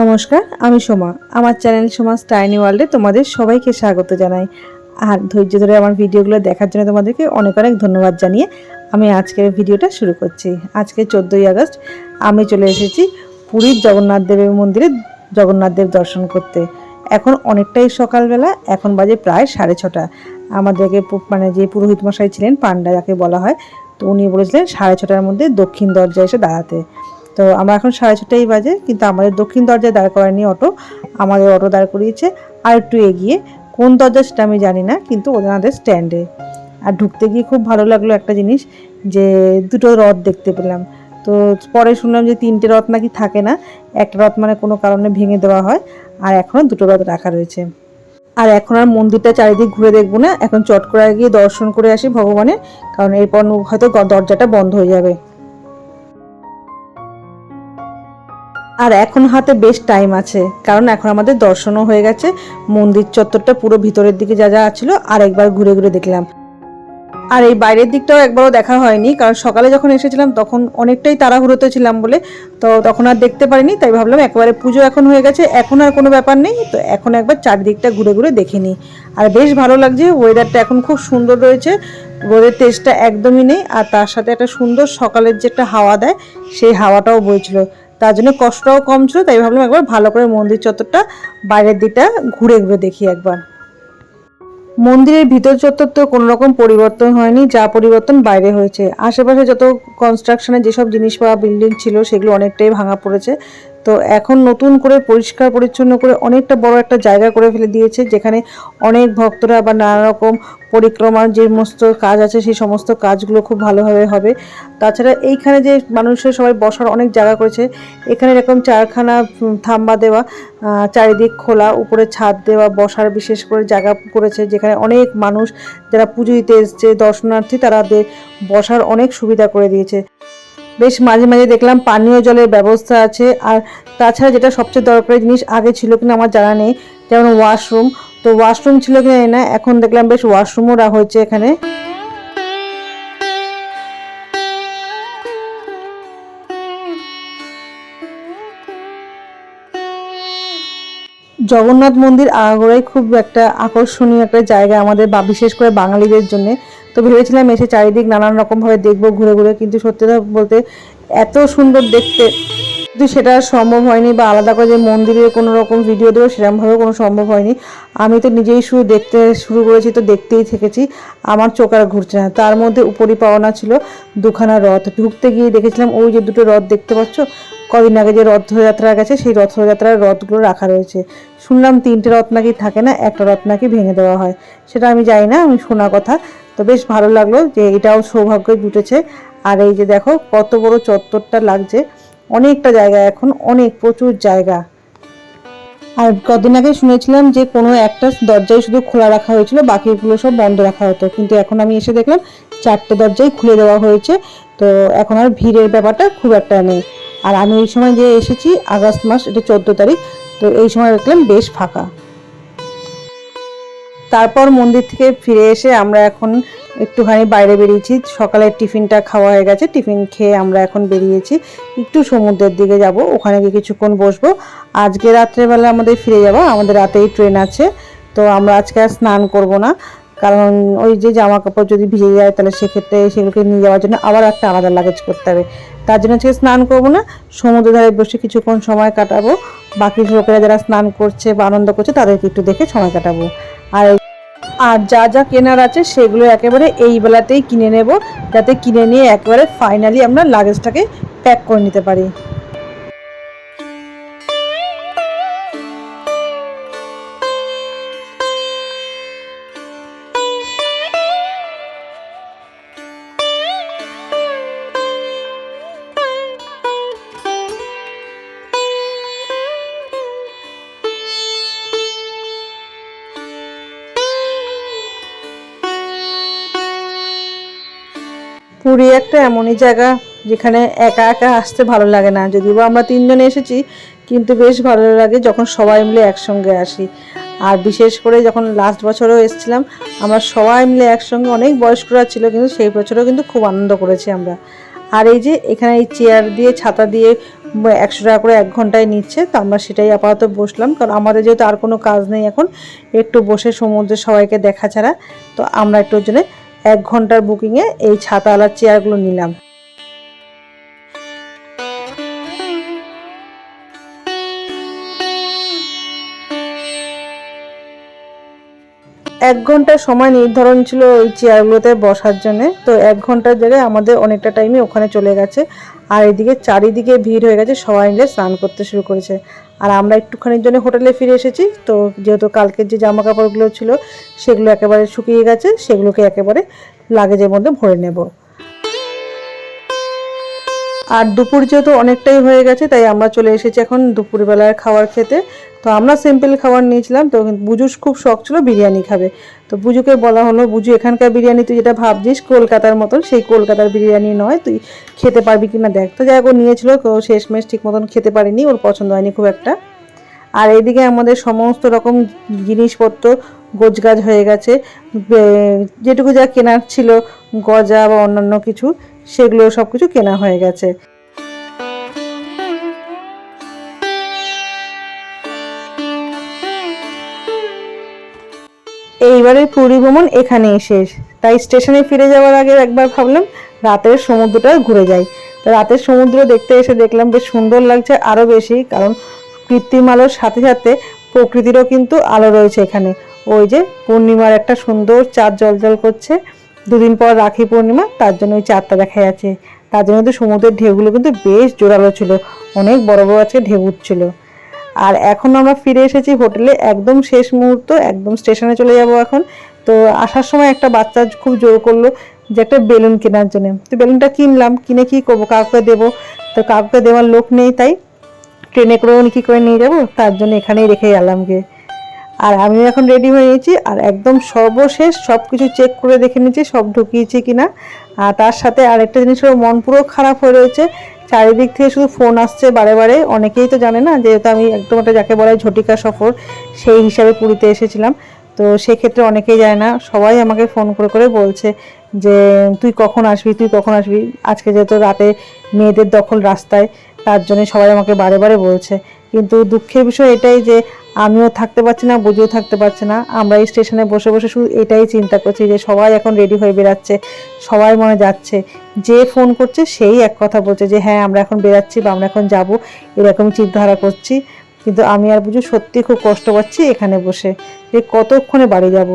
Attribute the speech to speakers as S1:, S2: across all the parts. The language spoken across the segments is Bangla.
S1: নমস্কার, আমি সোমা। আমার চ্যানেল সোমা স্টাইনি ওয়ার্ল্ডে তোমাদের সবাইকে স্বাগত জানাই। আর ধৈর্য ধরে আমার ভিডিওগুলো দেখার জন্য তোমাদেরকে অনেক অনেক ধন্যবাদ জানিয়ে আমি আজকের ভিডিওটা শুরু করছি। আজকে চোদ্দোই আগস্ট, আমি চলে এসেছি পুরীর জগন্নাথ দেবের মন্দিরে জগন্নাথ দেব দর্শন করতে। এখন অনেকটাই সকালবেলা, এখন বাজে প্রায় সাড়ে ছটা। আমাদেরকে মানে যে পুরোহিত মশাই ছিলেন পান্ডা যাকে বলা হয়, তো উনি বলেছিলেন সাড়ে ছটার মধ্যে দক্ষিণ দরজায় এসে দাঁড়াতে। তো আমরা এখন সাড়ে ছটাই বাজে, কিন্তু আমাদের দক্ষিণ দরজায় দাঁড় করায়নি অটো, আমাদের অটো দাঁড় করিয়েছে। আর একটু এগিয়ে, কোন দরজা সেটা আমি জানি না, কিন্তু ওনাদের স্ট্যান্ডে আর ঢুকতে গিয়ে খুব ভালো লাগল একটা জিনিস, যে দুটো রথ দেখতে পেলাম। তো পরে শুনলাম যে তিনটে রথ নাকি থাকে না, একটা রথ মানে কোনো কারণে ভেঙে দেওয়া হয়, আর এখনও দুটো রথ রাখা রয়েছে। আর এখন আর মন্দিরটা চারিদিক ঘুরে দেখব না, এখন চট করে গিয়ে দর্শন করে আসি ভগবানের, কারণ এরপর হয়তো দরজাটা বন্ধ হয়ে যাবে। আর এখন হাতে বেশ টাইম আছে। কারণ এখন আমাদের দর্শনও হয়ে গেছে। মন্দির চত্বরটা পুরো ভিতরের দিকে যা যা ছিল আর একবার ঘুরে ঘুরে দেখলাম। আর এই বাইরের দিকটাও একবারও দেখা হয়নি, কারণ সকালে যখন এসেছিলাম তখন অনেকটাই তাড়াহুড়োতে ছিলাম বলে, তো তখন আর দেখতে পারিনি, তাই ভাবলাম একবারে পুজো এখন হয়ে গেছে, এখন আর কোনো ব্যাপার নেই, তো এখন একবার চারিদিকটা ঘুরে ঘুরে দেখে নিই। আর বেশ ভালো লাগছে ওয়েদারটা এখন খুব সুন্দর রয়েছে রোদের তেজটা একদমই নেই, আর তার সাথে একটা সুন্দর সকালের যে একটা হাওয়া দেয়, সেই হাওয়াটাও বইছিল। তার জন্য কষ্টটাও কম ছিল, তাই ভাবলাম একবার ভালো করে মন্দির চত্বরটা বাইরের দিকটা ঘুরে ঘুরে দেখি একবার। মন্দিরের ভিতর চত্বর তো কোনো রকম পরিবর্তন হয়নি, যা পরিবর্তন বাইরে হয়েছে। আশেপাশে যত কনস্ট্রাকশনে যেসব জিনিস বা বিল্ডিং ছিল, সেগুলো অনেকটাই ভাঙা পড়েছে। তো এখন নতুন করে পরিষ্কার, পরিচ্ছন্ন করে অনেকটা বড় একটা জায়গা করে ফেলে দিয়েছে, যেখানে অনেক ভক্তরা বা নানা রকম পরিক্রমার যে সমস্ত কাজ আছে, সেই সমস্ত কাজগুলো খুব ভালোভাবে হবে। তাছাড়া এইখানে যে মানুষের সবাই বসার অনেক জায়গা করেছে, এখানে এরকম চারখানা থাম্বা দেওয়া চারিদিক খোলা, উপরে ছাদ দেওয়া, বসার বিশেষ করে জায়গা করেছে, যেখানে অনেক মানুষ যারা পুজো দিতে এসছে, দর্শনার্থী তাদের বসার অনেক সুবিধা করে দিয়েছে। বেশ মাঝে মাঝে দেখলাম পানীয় জলের ব্যবস্থা আছে। আর তাছাড়া যেটা সবচেয়ে দরকারি জিনিস আগে ছিল কিনা আমার জানা নেই, যেমন ওয়াশরুম তো ওয়াশরুম ছিল কিনা না, এখন দেখলাম বেশ ওয়াশরুমও হয়েছে এখানে। জগন্নাথ মন্দির আগাগোড়াই খুব একটা আকর্ষণীয় একটা জায়গা আমাদের বা বিশেষ করে বাঙালিদের জন্য। তো ভেবেছিলাম এসে চারিদিক নানান রকমভাবে দেখব, ঘুরে ঘুরে, কিন্তু সত্যি বলতে এত সুন্দর দেখতে কিন্তু সেটা সম্ভব হয়নি বা আলাদা করে যে মন্দিরের কোনো রকম ভিডিও দেবো, সেরকমভাবেও কোনো সম্ভব হয়নি। আমি তো নিজেই শুরু দেখতে শুরু করেছি, তো দেখতেই থেকেছি। আমার চোখ আর ঘুরছে না। তার মধ্যে উপরি পাওনা ছিল দুখানা রথ। ঢুকতে গিয়ে দেখেছিলাম, ওই যে দুটো রথ দেখতে পাচ্ছ? কদিন আগে যে রথযাত্রা গেছে, সেই রথযাত্রার রথগুলো রাখা রয়েছে। শুনলাম তিনটে রথ নাকি থাকে না, একটা রথ নাকি ভেঙে দেওয়া হয়। সেটা আমি জানি না, আমি শোনা কথা। তো বেশ ভালো লাগল যে এটাও সৌভাগ্য জুটেছে। আর এই যে দেখো, কত বড় চত্বরটা লাগছে। অনেকটা জায়গা, এখন অনেক প্রচুর জায়গা। আর কদিন আগে শুনেছিলাম যে কোনো একটা দরজাই শুধু খোলা রাখা হয়েছিল, বাকিগুলো সব বন্ধ রাখা হতো। কিন্তু এখন আমি এসে দেখলাম চারটে দরজাই খুলে দেওয়া হয়েছে, তো এখন আর ভিড়ের ব্যাপারটা খুব একটা নেই। আর আমি এই সময় যে এসেছি, আগস্ট মাস, এটা চোদ্দ তারিখ, তো এই সময় দেখলাম বেশ ফাঁকা। তারপর মন্দির থেকে ফিরে এসে আমরা এখন একটুখানি বাইরে বেরিয়েছি। সকালের টিফিনটা খাওয়া হয়ে গেছে। টিফিন খেয়ে আমরা এখন বেরিয়েছি। একটু সমুদ্রের দিকে যাব। ওখানে গিয়ে কিছুক্ষণ বসবো। আজকে রাত্রেবেলা আমাদের ফিরে যাব। আমাদের রাতেই ট্রেন আছে। তো আমরা আজকে আর স্নান করব না। কারণ ওই যে জামা কাপড় যদি ভিজে যায়, তাহলে সেক্ষেত্রে সেগুলোকে নিয়ে যাওয়ার জন্য আবার একটা আলাদা লাগেজ করতে হবে। তার জন্য আজকে স্নান করব না। সমুদ্র ধারে বসে কিছুক্ষণ সময় কাটাবো। বাকি লোকেরা যারা স্নান করছে বা আনন্দ করছে, তাদেরকে একটু দেখে সময় কাটাবো। আর আর যা যা কেনার আছে সেগুলো একেবারে এই বেলাতেই কিনে নেব, যাতে কিনে নিয়ে একেবারে ফাইনালি আমরা লাগেজটাকে প্যাক করে নিতে পারি। পুরী একটা এমনই জায়গা যেখানে একা একা আসতে ভালো লাগে না। যদিও আমরা তিনজনে এসেছি, কিন্তু বেশ ভালো লাগে যখন সবাই মিলে একসঙ্গে আসি। আর বিশেষ করে যখন লাস্ট বছরও এসেছিলাম, আমরা সবাই মিলে একসঙ্গে অনেক বয়স্করা ছিল, কিন্তু সেই বছরও কিন্তু খুব আনন্দ করেছি আমরা। আর এই যে এখানে এই চেয়ার দিয়ে, ছাতা দিয়ে একশো টাকা করে এক ঘন্টায় নিচ্ছে, তো আমরা সেটাই আপাতত বসলাম। কারণ আমাদের যেহেতু আর কোনো কাজ নেই এখন, একটু বসে সমুদ্রে সবাইকে দেখা ছাড়া, তো আমরা একটু জন্য এক ঘণ্টার বুকিংয়ে এই ছাতাওয়ালার চেয়ারগুলো নিলাম। এক ঘণ্টা সময় নির্ধারণ ছিল ওই চেয়ারগুলোতে বসার জন্য। তো এক ঘণ্টার জায়গায় আমাদের অনেকটা টাইমে ওখানে চলে গেছে। আর এদিকে চারিদিকে ভিড় হয়ে গেছে, সবাই মিলে স্নান করতে শুরু করেছে। আর আমরা একটুখানির জন্য হোটেলে ফিরে এসেছি। তো যেহেতু কালকের যে জামা কাপড়গুলো ছিল, সেগুলো একেবারে শুকিয়ে গেছে, সেগুলোকে একেবারে লাগেজের মধ্যে ভরে নেব। আর দুপুর যেহেতু অনেকটাই হয়ে গেছে, তাই আমরা চলে এসেছি এখন দুপুরবেলার খাবার খেতে। তো আমরা সিম্পল খাবার নিয়েছিলাম, তো বুজুর খুব শখ ছিল বিরিয়ানি খাবে। তো বুজুকে বলা হলো, বুজু, এখানকার বিরিয়ানি তুই যেটা ভাবছিস, কলকাতার মতন, সেই কলকাতার বিরিয়ানি নয়, তুই খেতে পারবি কিনা দেখ। তো যাই হোক, ও নিয়েছিল শেষমেশ ঠিক মতন খেতে পারিনি, ওর পছন্দ হয়নি খুব একটা। আর এদিকে আমাদের সমস্ত রকম জিনিসপত্র গোছগাছ হয়ে গেছে যেটুকু যা কেনার ছিল, গজা বা অন্যান্য কিছু সেগুলো সব কিছু কেনা হয়ে গেছে। এইবারের পুরী ভ্রমণ এখানেই শেষ। তাই স্টেশনে ফিরে যাওয়ার আগে একবার ভাবলাম রাতের সমুদ্রটা ঘুরে যাই। তো রাতের সমুদ্র দেখতে এসে দেখলাম বেশ সুন্দর লাগছে আরও বেশি, কারণ কৃত্রিম আলোর সাথে সাথে প্রকৃতিরও কিন্তু আলো রয়েছে এখানে। ওই যে পূর্ণিমার একটা সুন্দর চাঁদ জলজল করছে। দুদিন পর রাখি পূর্ণিমা, তার জন্য ওই চাঁদটা দেখা যাচ্ছে। তার জন্য কিন্তু সমুদ্রের ঢেউগুলো কিন্তু বেশ জোরালো ছিল, অনেক বড় বড় আজকে ঢেউ উঠছিল। আর এখন আমরা ফিরে এসেছি হোটেলে, একদম শেষ মুহূর্ত, একদম স্টেশনে চলে যাব এখন। তো আসার সময় একটা বাচ্চা খুব জোর করল যে একটা বেলুন কেনার জন্য। তো বেলুনটা কিনলাম, কিনে কি করব, কাউকে দেবো? তো কাউকে দেওয়ার লোক নেই, তাই ট্রেনে করেও কি করে নিয়ে যাব, তার জন্য এখানেই রেখে গেলাম গিয়ে। আর আমিও এখন রেডি হয়ে নিয়েছি আর একদম সর্বশেষ সব কিছু চেক করে দেখে নিয়েছি, সব ঢুকিয়েছি কিনা। আর তার সাথে আরেকটা জিনিস হলো মন পুরো খারাপ হয়ে রয়েছে। চারিদিক থেকে শুধু ফোন আসছে বারে বারে। অনেকেই তো জানে না, যেহেতু আমি একদম একটা যাকে বলা ঝটিকা সফর, সেই হিসাবে পুরীতে এসেছিলাম। তো সেক্ষেত্রে অনেকেই যায় না, সবাই আমাকে ফোন করে করে বলছে যে, তুই কখন আসবি? তুই কখন আসবি? আজকে যেহেতু রাতে মেয়েদের দখল রাস্তায়, তার জন্য সবাই আমাকে বারে বারে বলছে। কিন্তু দুঃখের বিষয় এটাই যে আমিও থাকতে পারছি না, বুঝেও থাকতে পারছে না। আমরা এই স্টেশনে বসে বসে শুধু এটাই চিন্তা করছি যে সবাই এখন রেডি হয়ে বেরাচ্ছে সবাই মনে যাচ্ছে। যে ফোন করছে সেই এক কথা বলছে যে হ্যাঁ আমরা এখন বেরাচ্ছি বা আমরা এখন যাব, এরকম চিন্তাধারা করছি। কিন্তু আমি আর বুঝি সত্যি খুব কষ্ট পাচ্ছি এখানে বসে, যে কতক্ষণে বাড়ি যাব?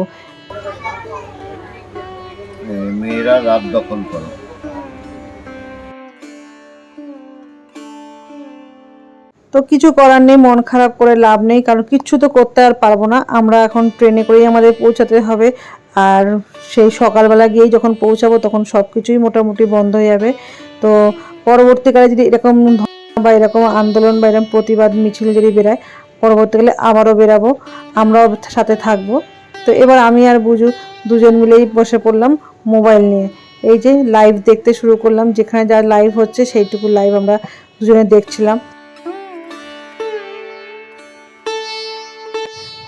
S2: মেয়েরা রাত দখল করো।
S1: তো কিছু করার নেই, মন খারাপ করে লাভ নেই, কারণ কিচ্ছু তো করতে আর পারব না। আমরা এখন ট্রেনে করেই আমাদের পৌঁছাতে হবে। আর সেই সকালবেলা গিয়েই যখন পৌঁছাবো, তখন সব কিছুই মোটামুটি বন্ধ হয়ে যাবে। তো পরবর্তীকালে যদি এরকম বা এরকম আন্দোলন বা এরকম প্রতিবাদ, মিছিল যদি বেরায়, পরবর্তীকালে আবারও বেরাবো, আমরাও সাথে থাকব। তো এবার আমি আর বুঝু দুজন মিলেই বসে পড়লাম মোবাইল নিয়ে। এই যে লাইভ দেখতে শুরু করলাম, যেখানে যা লাইভ হচ্ছে, সেইটুকু লাইভ আমরা দুজনে দেখছিলাম।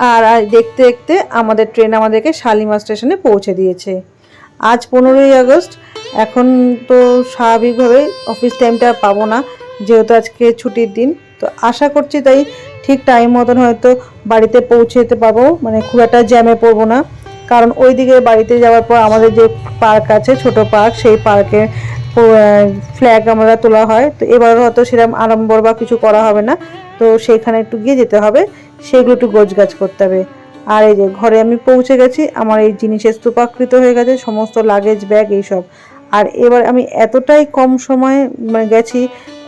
S1: আর দেখতে দেখতে আমাদের ট্রেন আমাদেরকে শালিমার স্টেশনে পৌঁছে দিয়েছে। আজ পনেরোই আগস্ট, এখন তো স্বাভাবিকভাবে অফিস টাইমটা পাবো না, যেহেতু আজকে ছুটির দিন। তো আশা করছি তাই ঠিক টাইম মতন হয়তো বাড়িতে পৌঁছে যেতে পারব মানে খুব একটা জ্যামে পড়ব না। কারণ ওই দিকে বাড়িতে যাওয়ার পর আমাদের যে পার্ক আছে, ছোট পার্ক সেই পার্কে ফ্ল্যাগ আমরা তোলা হয়। তো এবার হয়তো সেরকম আড়ম্বর বা কিছু করা হবে না। তো সেইখানে একটু গিয়ে যেতে হবে। সেগুলো একটু গোছগাছ করতে হবে। আর এই যে ঘরে আমি পৌঁছে গেছি, আমার এই জিনিসের স্তূপাকৃত হয়ে গেছে, সমস্ত লাগেজ ব্যাগ এইসব। আর এবার আমি এতটাই কম সময়ে মানে গেছি,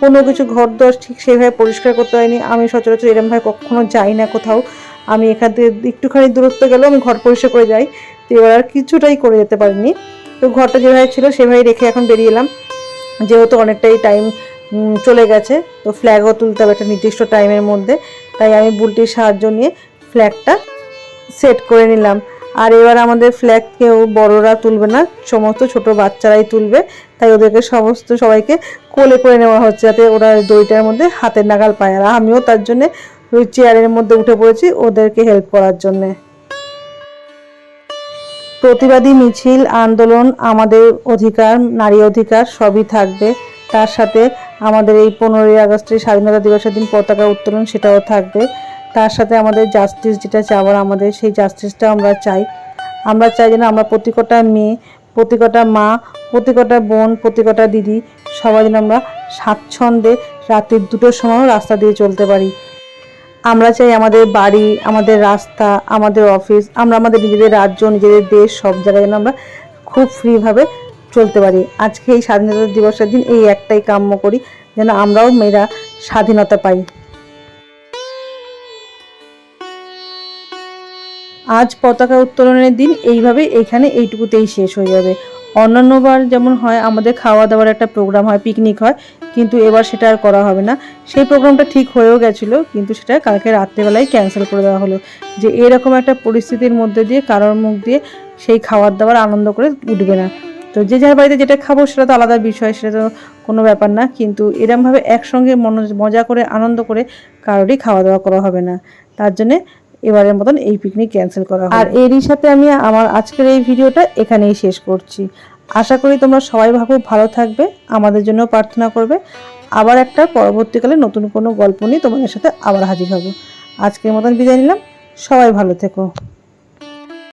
S1: কোনো কিছু ঘর দর ঠিক সেভাবে পরিষ্কার করতে হয়নি। আমি সচরাচর এরমভাবে কখনো যাই না কোথাও। আমি এখান থেকে একটুখানি দূরত্ব গেলেও আমি ঘর পরিষ্কার করে যাই। তো এবার আর কিছুটাই করে যেতে পারিনি। তো ঘরটা যেভাবে ছিল সেভাবে রেখে এখন বেরিয়ে এলাম। যেহেতু অনেকটাই টাইম চলে গেছে, তো ফ্ল্যাগও তুলতে হবে একটা নির্দিষ্ট টাইমের মধ্যে। তাই আমি বুলটির সাহায্য নিয়ে ফ্ল্যাগটা সেট করে নিলাম। আর এবার আমাদের ফ্ল্যাগ কেউ বড়রা তুলবে না, সমস্ত ছোট বাচ্চারাই তুলবে। তাই ওদেরকে সমস্ত সবাইকে কোলে করে নেওয়া হচ্ছে যাতে ওরা দইটার মধ্যে হাতের নাগাল পায়। আর আমিও তার জন্যে চেয়ারের মধ্যে উঠে পড়েছি ওদেরকে হেল্প করার জন্যে। প্রতিবাদী মিছিল, আন্দোলন আমাদের অধিকার, নারী অধিকার সবই থাকবে। তার সাথে আমাদের এই পনেরোই আগস্টের স্বাধীনতা দিবসের দিন পতাকা উত্তোলন সেটাও থাকবে। তার সাথে আমাদের জাস্টিস যেটা চাওয়ার আমাদের সেই জাস্টিসটা আমরা চাই। আমরা চাই যেন আমরা প্রতিকটা মেয়ে, প্রতিকটা মা, প্রতিকটা বোন, প্রতিকটা দিদি সবাই যেন আমরা স্বাচ্ছন্দ্যে রাত্রির দুটোর সময়ও রাস্তা দিয়ে চলতে পারি। আমরা চাই আমাদের বাড়ি, আমাদের রাস্তা, আমাদের অফিস আমরা আমাদের নিজেদের রাজ্য, নিজেদের দেশ সব জায়গায় যেন আমরা খুব ফ্রিভাবে চলতে পারি। আজকে এই স্বাধীনতা দিবসের দিন এই একটাই কাম্য করি, যেন আমরাও মেয়েরা স্বাধীনতা পাই। আজ পতাকা উত্তোলনের দিন এইভাবে এখানে এইটুকুতেই শেষ হয়ে যাবে। অন্যান্যবার যেমন হয়, আমাদের খাওয়া দাওয়ার একটা প্রোগ্রাম হয়, পিকনিক হয়, কিন্তু এবার সেটা আর করা হবে না। সেই প্রোগ্রামটা ঠিক হয়েও গেছিল, কিন্তু সেটা কালকে রাত্রেবেলায় ক্যান্সেল করে দেওয়া হলো। যে এরকম একটা পরিস্থিতির মধ্যে দিয়ে কারোর মুখ দিয়ে সেই খাওয়ার দাওয়ার আনন্দ করে উঠবে না। তো যে যার বাড়িতে যেটা খাব সেটা তো আলাদা বিষয়, সেটা তো কোনো ব্যাপার না। কিন্তু এরমভাবে একসঙ্গে মজা করে, আনন্দ করে কারোরই খাওয়া দাওয়া করা হবে না। তার জন্যে এবারের মতন এই পিকনিক ক্যান্সেল করা আর এরই সাথে আমি আমার আজকের এই ভিডিওটা এখানেই শেষ করছি। আশা করি তোমরা সবাই ভাবো ভালো থাকবে, আমাদের জন্য প্রার্থনা করবে। আবার একটা পরবর্তীকালে নতুন কোনো গল্প নিয়ে তোমাদের সাথে আবার হাজির হব। আজকের মতন বিদায় নিলাম। সবাই ভালো থেকো।